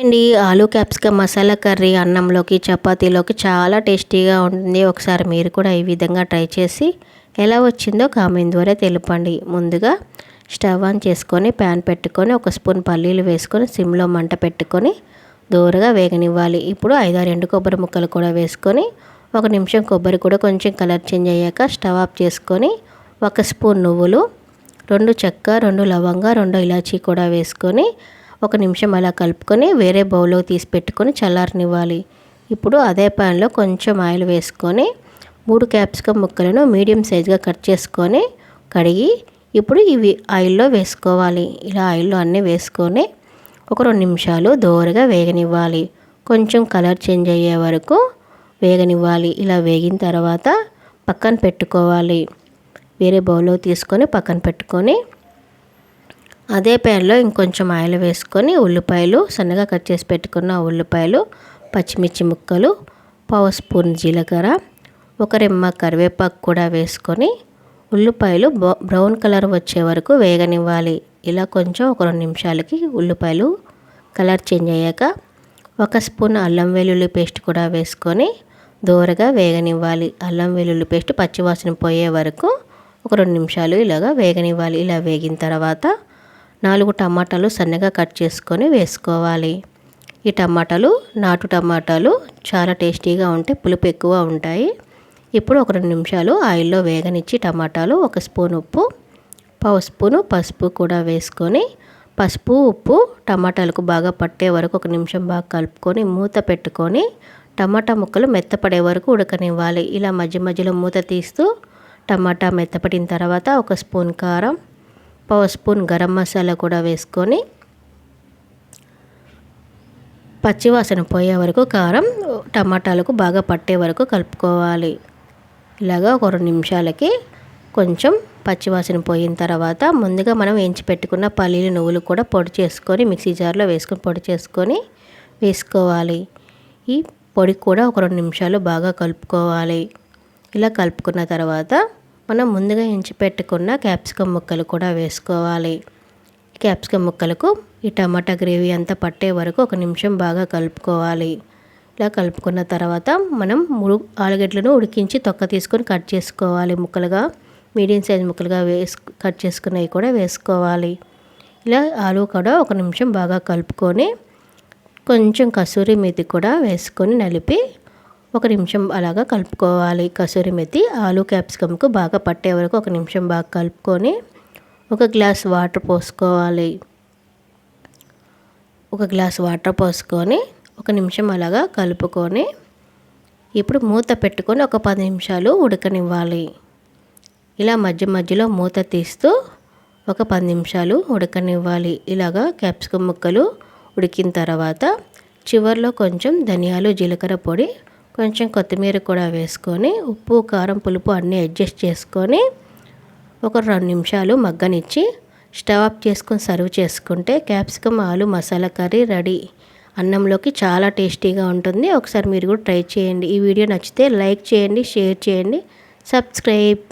అండి ఆలు capsicum masala curry అన్నంలోకి చపాతీలోకి చాలా టేస్టీగా ఉంటుంది. ఒకసారి మీరు కూడా ఈ విధంగా ట్రై చేసి ఎలా వచ్చిందో కామెంట్ ద్వారా తెలుపండి. ముందుగా స్టవ్ ఆన్ చేసుకొని ప్యాన్ పెట్టుకొని ఒక స్పూన్ పల్లీలు వేసుకొని సిమ్లో మంట పెట్టుకొని దూరగా వేగనివ్వాలి. ఇప్పుడు ఐదారు ఎండు కొబ్బరి ముక్కలు కూడా వేసుకొని ఒక నిమిషం కొబ్బరి కూడా కొంచెం కలర్ చేంజ్ అయ్యాక స్టవ్ ఆఫ్ చేసుకొని ఒక స్పూన్ నువ్వులు రెండు చెక్క రెండు లవంగా రెండు ఇలాచీ కూడా వేసుకొని ఒక నిమిషం అలా కలుపుకొని వేరే బౌల్లో తీసి పెట్టుకొని చల్లారనివ్వాలి. ఇప్పుడు అదే ప్యాన్లో కొంచెం ఆయిల్ వేసుకొని మూడు క్యాప్సికమ్ ముక్కలను మీడియం సైజ్గా కట్ చేసుకొని కడిగి ఇప్పుడు ఇవి ఆయిల్లో వేసుకోవాలి. ఇలా ఆయిల్లో అన్నీ వేసుకొని ఒక రెండు నిమిషాలు దోరగా వేగనివ్వాలి. కొంచెం కలర్ చేంజ్ అయ్యే వరకు వేగనివ్వాలి. ఇలా వేగిన తర్వాత పక్కన పెట్టుకోవాలి. వేరే బౌల్లో తీసుకొని పక్కన పెట్టుకొని అదే ప్యాన్లో ఇంకొంచెం ఆయిల్ వేసుకొని ఉల్లిపాయలు సన్నగా కట్ చేసి పెట్టుకున్న ఉల్లిపాయలు పచ్చిమిర్చి ముక్కలు పావు స్పూన్ జీలకర్ర ఒక రెమ్మ కరివేపాకు కూడా వేసుకొని ఉల్లిపాయలు బ్రౌన్ కలర్ వచ్చే వరకు వేగనివ్వాలి. ఇలా కొంచెం ఒక రెండు నిమిషాలకి ఉల్లిపాయలు కలర్ చేంజ్ అయ్యాక ఒక స్పూన్ అల్లం వెల్లుల్లి పేస్ట్ కూడా వేసుకొని దూరగా వేగనివ్వాలి. అల్లం వెల్లుల్లి పేస్ట్ పచ్చివాసన పోయే వరకు ఒక రెండు నిమిషాలు ఇలాగా వేగనివ్వాలి. ఇలా వేగిన తర్వాత నాలుగు టమాటాలు సన్నగా కట్ చేసుకొని వేసుకోవాలి. ఈ టమాటాలు నాటు టమాటాలు చాలా టేస్టీగా ఉంటే పులుపు ఎక్కువ ఉంటాయి. ఇప్పుడు ఒక రెండు నిమిషాలు ఆయిల్లో వేగనిచ్చి టమాటాలు ఒక స్పూన్ ఉప్పు పావు స్పూను పసుపు కూడా వేసుకొని పసుపు ఉప్పు టమాటాలకు బాగా పట్టే వరకు ఒక నిమిషం బాగా కలుపుకొని మూత పెట్టుకొని టమాటా ముక్కలు మెత్తపడే వరకు ఉడకనివ్వాలి. ఇలా మధ్య మధ్యలో మూత తీస్తూ టమాటా మెత్తపడిన తర్వాత ఒక స్పూన్ కారం పావు స్పూన్ గరం మసాలా కూడా వేసుకొని పచ్చివాసన పోయే వరకు కారం టమాటాలకు బాగా పట్టే వరకు కలుపుకోవాలి. ఇలాగా ఒక రెండు నిమిషాలకి కొంచెం పచ్చివాసన పోయిన తర్వాత ముందుగా మనం వేయించి పెట్టుకున్న పల్లీలు నువ్వులు కూడా పొడి చేసుకొని మిక్సీ జార్లో వేసుకొని పొడి చేసుకొని వేసుకోవాలి. ఈ పొడి కూడా ఒక రెండు నిమిషాలు బాగా కలుపుకోవాలి. ఇలా కలుపుకున్న తర్వాత మనం ముందుగా ఎంచి పెట్టుకున్న క్యాప్సికమ్ ముక్కలు కూడా వేసుకోవాలి. క్యాప్సికమ్ ముక్కలకు ఈ టమాటా గ్రేవీ అంతా పట్టే వరకు ఒక నిమిషం బాగా కలుపుకోవాలి. ఇలా కలుపుకున్న తర్వాత మనం ముడు ఆలుగడ్డలను ఉడికించి తొక్క తీసుకొని కట్ చేసుకోవాలి. ముక్కలుగా మీడియం సైజ్ ముక్కలుగా వేసు కట్ చేసుకున్నవి కూడా వేసుకోవాలి. ఇలా ఆలు కూడా ఒక నిమిషం బాగా కలుపుకొని కొంచెం కసూరి మెతి కూడా వేసుకొని నలిపి ఒక నిమిషం అలాగా కలుపుకోవాలి. కసూరి మెత్తి ఆలు క్యాప్సికమ్కు బాగా పట్టే వరకు ఒక నిమిషం బాగా కలుపుకొని ఒక గ్లాస్ వాటర్ పోసుకోవాలి. ఒక గ్లాస్ వాటర్ పోసుకొని ఒక నిమిషం అలాగా కలుపుకొని ఇప్పుడు మూత పెట్టుకొని ఒక పది నిమిషాలు ఉడకనివ్వాలి. ఇలా మధ్య మధ్యలో మూత తీస్తూ ఒక పది నిమిషాలు ఉడకనివ్వాలి. ఇలాగా క్యాప్సికమ్ ముక్కలు ఉడికిన తర్వాత చివరిలో కొంచెం ధనియాలు జీలకర్ర పొడి కొంచెం కొత్తిమీర కూడా వేసుకొని ఉప్పు కారం పులుపు అన్నీ అడ్జస్ట్ చేసుకొని ఒక రెండు నిమిషాలు మగ్గనిచ్చి స్టవ్ ఆఫ్ చేసుకొని సర్వ్ చేసుకుంటే capsicum aloo masala curry ready. అన్నంలోకి చాలా టేస్టీగా ఉంటుంది. ఒకసారి మీరు కూడా ట్రై చేయండి. ఈ వీడియో నచ్చితే లైక్ చేయండి షేర్ చేయండి సబ్స్క్రైబ్.